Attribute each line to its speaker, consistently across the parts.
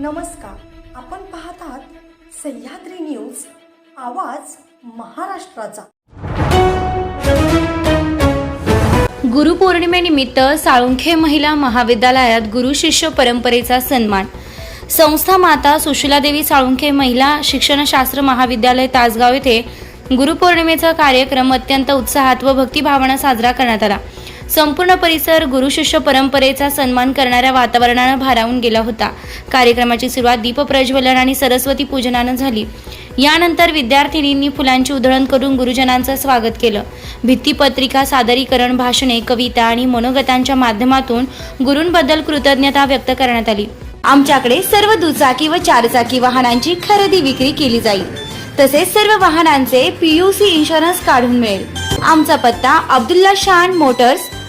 Speaker 1: नमस्कार. आपण पाहत आहात सह्याद्री न्यूज आवाज महाराष्ट्राचा.
Speaker 2: गुरुपौर्णिमेनिमित्त साळुंखे महिला महाविद्यालयात गुरु शिष्य परंपरेचा सन्मान. संस्था माता सुशीलादेवी साळुंखे महिला शिक्षणशास्त्र महाविद्यालय तासगाव येथे गुरुपौर्णिमेचा कार्यक्रम अत्यंत उत्साहात व भक्तिभावानं साजरा करण्यात आला. संपूर्ण परिसर गुरुशिष्य परंपरेचा सन्मान करणाऱ्या वातावरणानं भारावून गेला होता. कार्यक्रमाची सुरुवात दीपप्रज्वलन आणि सरस्वती पूजनानं झाली. यानंतर विद्यार्थिनींनी फुलांची उधळण करून गुरुजनांचं स्वागत केलं. भित्तीपत्रिका सादरीकरण भाषणे कविता आणि मनोगतांच्या माध्यमातून गुरूंबद्दल कृतज्ञता व्यक्त करण्यात आली. आमच्याकडे सर्व दुचाकी व चारचाकी वाहनांची खरेदी विक्री केली जाईल. तसेच सर्व वाहनांचे पीयूसी इन्शुरन्स काढून मिळेल. आमचा पत्ता अब्दुल्ला शान मोटर्स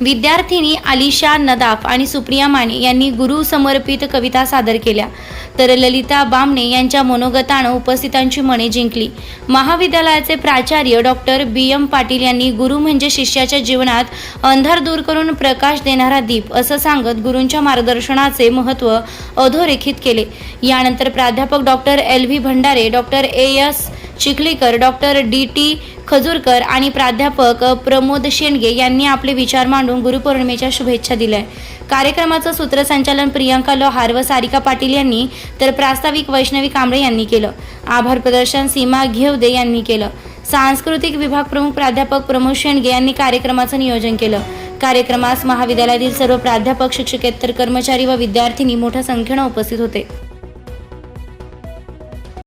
Speaker 2: विद्यार्थिनी आलिशा नदाफ आणि सुप्रिया माने यांनी गुरु समर्पित कविता सादर केल्या. तर ललिता बामणे यांच्या मनोगतानं उपस्थितांची मने जिंकली. महाविद्यालयाचे प्राचार्य डॉक्टर बी. एम. पाटील यांनी गुरु म्हणजे शिष्याच्या जीवनात अंधार दूर करून प्रकाश देणारा दीप असं सांगत गुरूंच्या मार्गदर्शनाचे महत्त्व अधोरेखित केले. यानंतर प्राध्यापक doctor L. V. Bhandare doctor A. S. Chikhalikar doctor D T Khajurkar आणि प्राध्यापक प्रमोद शेंडगे यांनी आपले विचार मांडून गुरुपौर्णिमेच्या शुभेच्छा दिल्या. कार्यक्रमाचं सूत्रसंचालन प्रियंका लोहार व सारिका पाटील यांनी तर प्रास्ताविक वैष्णवी कांबळे यांनी केलं. आभार प्रदर्शन सीमा घेवदे यांनी केलं. सांस्कृतिक विभाग प्रमुख प्राध्यापक प्रमोद शेंडगे यांनी कार्यक्रमाचं नियोजन केलं. कार्यक्रमास महाविद्यालयातील सर्व प्राध्यापक शिक्षकेतर कर्मचारी व विद्यार्थिनी मोठ्या संख्येनं उपस्थित होते.